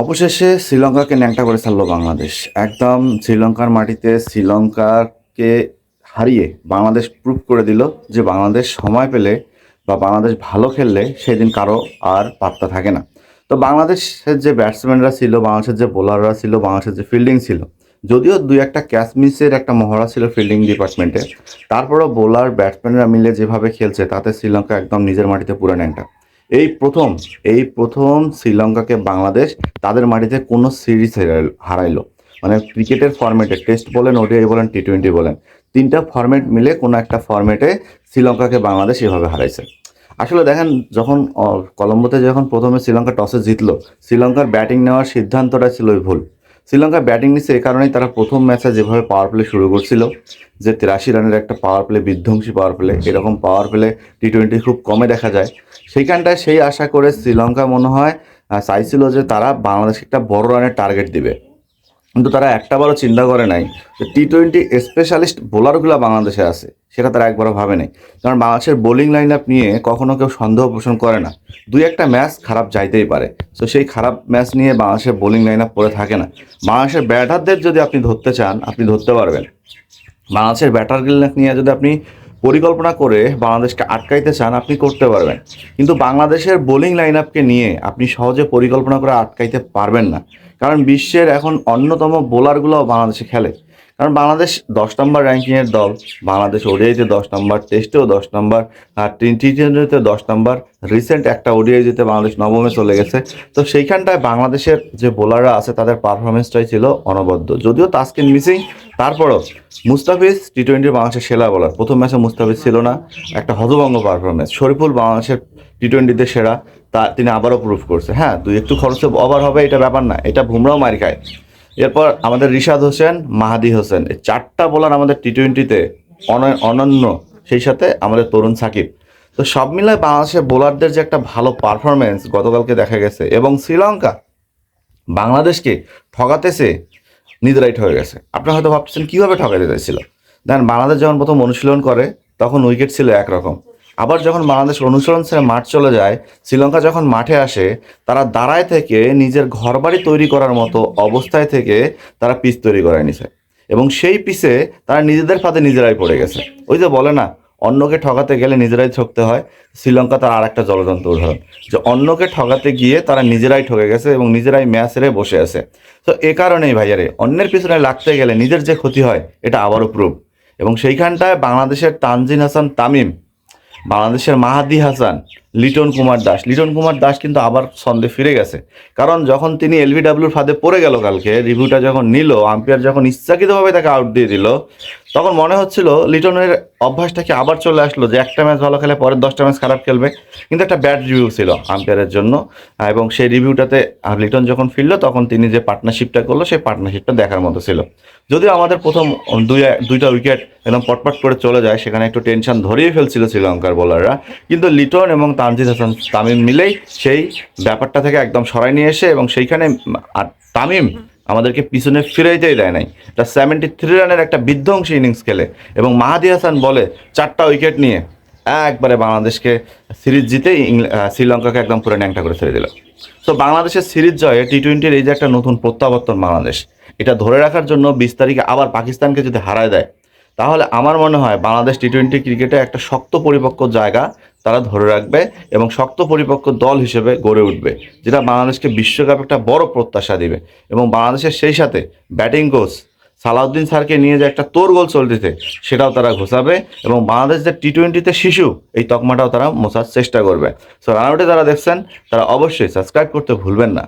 অবশেষে শ্রীলঙ্কাকে ন্যাংটা করে ছাড়লো বাংলাদেশ। একদম শ্রীলঙ্কার মাটিতে শ্রীলঙ্কাকে হারিয়ে বাংলাদেশ প্রুভ করে দিল যে বাংলাদেশ সময় পেলে বা বাংলাদেশ ভালো খেললে সেদিন কারও আর পাত্তা থাকে না। তো বাংলাদেশের যে ব্যাটসম্যানরা ছিল, বাংলাদেশের যে বোলাররা ছিল, বাংলাদেশের যে ফিল্ডিং ছিল, যদিও দুই একটা ক্যাচ মিসের একটা মহড়া ছিল ফিল্ডিং ডিপার্টমেন্টে তারপরেও বোলার ব্যাটসম্যানরা মিলে যেভাবে খেলছে, তাতে শ্রীলঙ্কা একদম নিজের মাটিতে পুরো ন্যাংটা। এই প্রথম এই প্রথম শ্রীলঙ্কাকে বাংলাদেশ তাদের মাটিতে কোনো সিরিজ হারাইলো মানে ক্রিকেটের ফরম্যাটে টেস্ট বলেন ওডিআই বলেন টি টোয়েন্টি বলেন, তিনটা ফরম্যাট মিলে কোনো একটা ফরম্যাটে শ্রীলঙ্কাকে বাংলাদেশ এভাবে হারাইছে। আসলে দেখেন, যখন কলম্বোতে যখন প্রথমে শ্রীলঙ্কা টসে জিতলো, শ্রীলঙ্কার ব্যাটিং নেওয়ার সিদ্ধান্তটা ছিল ভুল। শ্রীলঙ্কা ব্যাটিং নিচ্ছে এই কারণেই তারা প্রথম ম্যাচে যেভাবে পাওয়ার প্লে শুরু করছিল, যে তিরাশি রানের একটা পাওয়ার প্লে বিধ্বংসী পাওয়ার প্লে এরকম পাওয়ার প্লে টি টোয়েন্টি খুব কমে দেখা যায়। সেইখানটায় সেই আশা করে শ্রীলঙ্কা মনে হয় চাইছিল যে তারা বাংলাদেশকে একটা বড় রানের টার্গেট দিবে। কিন্তু তারা একটা বারও চিন্তা করে নাই টি টোয়েন্টি স্পেশালিস্ট বোলারগুলো বাংলাদেশে আছে, সেটা তারা একবারও ভাবে নাই। কারণ বাংলাদেশের বোলিং লাইন আপ নিয়ে কখনো কেউ সন্দেহ পোষণ করে না। দুই একটা ম্যাচ খারাপ যাইতেই পারে। তো সেই খারাপ ম্যাচ নিয়ে বাংলাদেশের বোলিং লাইন আপ পড়ে থাকে না। বাংলাদেশের ব্যাটারদের যদি আপনি ধরতে চান, আপনি ধরতে পারবেন। বাংলাদেশের ব্যাটারগুলো নিয়ে যদি আপনি পরিকল্পনা করে বাংলাদেশকে আটকাইতে চান, আপনি করতে পারবেন। কিন্তু বাংলাদেশের বোলিং লাইন আপকে নিয়ে আপনি সহজে পরিকল্পনা করে আটকাইতে পারবেন না। কারণ বিশ্বের এখন অন্যতম বোলারগুলোও বাংলাদেশে খেলে। কারণ বাংলাদেশ দশ নম্বর র্যাঙ্কিংয়ের দল, বাংলাদেশ ওডিআইতে দশ নম্বর টেস্টেও দশ নম্বর, আর টি টোয়েন্টিতে দশ নম্বর রিসেন্ট একটা ওডিআই জিতে বাংলাদেশ নবমে চলে গেছে। তো সেইখানটায় বাংলাদেশের যে বোলাররা আছে, তাদের পারফরমেন্সটাই ছিল অনবদ্য। যদিও তাস্কিন মিসিং তারপরও মুস্তাফিজ টি টোয়েন্টির বাংলাদেশের সেরা বোলার প্রথম ম্যাচে মুস্তাফিজ ছিল না, একটা হতভঙ্গ পারফরমেন্স শরীফুল বাংলাদেশের টি টোয়েন্টিতে সেরা, তা তিনি আবারও প্রুভ করছে। হ্যাঁ দুই একটু খরচে ওভার হবে, এটা ব্যাপার না। এটা বুমরাও মার খায় এরপর আমাদের রিশাদ হোসেন, মাহাদি হোসেন, এই চারটা বোলার আমাদের টি টোয়েন্টিতে অনন্য, সেই সাথে আমাদের তরুণ সাকিব। তো সব মিলায় বাংলাদেশের বোলারদের যে একটা ভালো পারফরমেন্স গতকালকে দেখা গেছে এবং শ্রীলঙ্কা বাংলাদেশকে ঠকাতেছে নিদরাইট হয়ে গেছে। আপনারা হয়তো ভাবছেন কীভাবে ঠকাতে চাইছিল? দেখেন, বাংলাদেশ যখন প্রথম অনুশীলন করে, তখন উইকেট ছিল একরকম। আবার যখন বাংলাদেশ অনুশীলন ছেড়ে মাঠ চলে যায়, শ্রীলঙ্কা যখন মাঠে আসে, তারা দাঁড়ায় থেকে নিজের ঘরবাড়ি তৈরি করার মতো অবস্থায় থেকে তারা পিচ তৈরি করে নিছে। এবং সেই পিসে তারা নিজেদের ফাঁদে নিজেরাই পড়ে গেছে। ওই যে বলে না, অন্যকে ঠকাতে গেলে নিজেরাই ঠকতে হয়, শ্রীলঙ্কা তার আর একটা জলযন্ত্র উদাহরণ। যে অন্যকে ঠকাতে গিয়ে তারা নিজেরাই ঠকে গেছে এবং নিজেরাই ম্যাচ হেরে বসে আছে। তো এ কারণেই ভাইয়ারে, অন্যের পিছনে লাগতে গেলে নিজের যে ক্ষতি হয়, এটা আবারও প্রুভ এবং সেইখানটায় বাংলাদেশের তানজিন হাসান তামিম বাংলাদেশের মাহাদি হাসান, লিটন কুমার দাস। লিটন কুমার দাস কিন্তু আবার ছন্দে ফিরে গেছে। কারণ যখন তিনি এলবিডাব্লিউর ফাঁদে পড়ে গেল কালকে, রিভিউটা যখন নিল, আম্পায়ার যখন ইচ্ছাকৃতভাবে তাকে আউট দিয়ে দিল, তখন মনে হচ্ছিল লিটনের অভ্যাসটাকে আবার চলে আসলো যে একটা ম্যাচ ভালো খেলে পরের দশটা ম্যাচ খারাপ খেলবে। কিন্তু একটা ব্যাড রিভিউ ছিল আম্পায়ারের জন্য। এবং সেই রিভিউটাতে লিটন যখন ফিরলো, তখন তিনি যে পার্টনারশিপটা করল, সেই পার্টনারশিপটা দেখার মতো ছিল। যদিও আমাদের প্রথম দুই, দুইটা উইকেট একদম পটপট করে চলে যায়। সেখানে একটু টেনশন ধরিয়ে ফেলছিল শ্রীলঙ্কার বোলাররা কিন্তু লিটন এবং তানজিদ হাসান তামিম মিলেই সেই ব্যাপারটা থেকে একদম সরাই নিয়ে এসে এবং সেইখানে আর তামিম আমাদেরকে পিছনে ফিরাইতেই দেয় নাই। এটা সেভেন্টি থ্রি রানের একটা বিধ্বংসী ইনিংস খেলে এবং মাহাদি হাসান বলে চারটা উইকেট নিয়ে একবারে বাংলাদেশকে সিরিজ ইংল্যা- শ্রীলঙ্কাকে একদম পুরো ন্যাংটা করে ছেড়ে দিল। তো বাংলাদেশের সিরিজ জয়ে টি টোয়েন্টির এই যে একটা নতুন প্রত্যাবর্তন বাংলাদেশ, এটা ধরে রাখার জন্য বিশ তারিখে আবার পাকিস্তানকে যদি হারায় দেয় তাহলে আমার মনে হয় বাংলাদেশ টি টোয়েন্টি ক্রিকেটে একটা শক্ত পরিপক্ক জায়গা তারা ধরে রাখবে এবং শক্ত পরিপক্ক দল হিসেবে গড়ে উঠবে, যেটা বাংলাদেশকে বিশ্বকাপ একটা বড় প্রত্যাশা দিবে। এবং বাংলাদেশের সেই সাথে ব্যাটিং কোচ সালাউদ্দিন স্যারকে নিয়ে যে একটা তোর গোল চলতেছে, সেটাও তারা ঘোষাবে এবং বাংলাদেশ যে টি টোয়েন্টিতে শিশু, এই তকমাটাও তারা মোছার চেষ্টা করবে। সো রানআউটে যারা দেখছেন, তারা অবশ্যই সাবস্ক্রাইব করতে ভুলবেন না।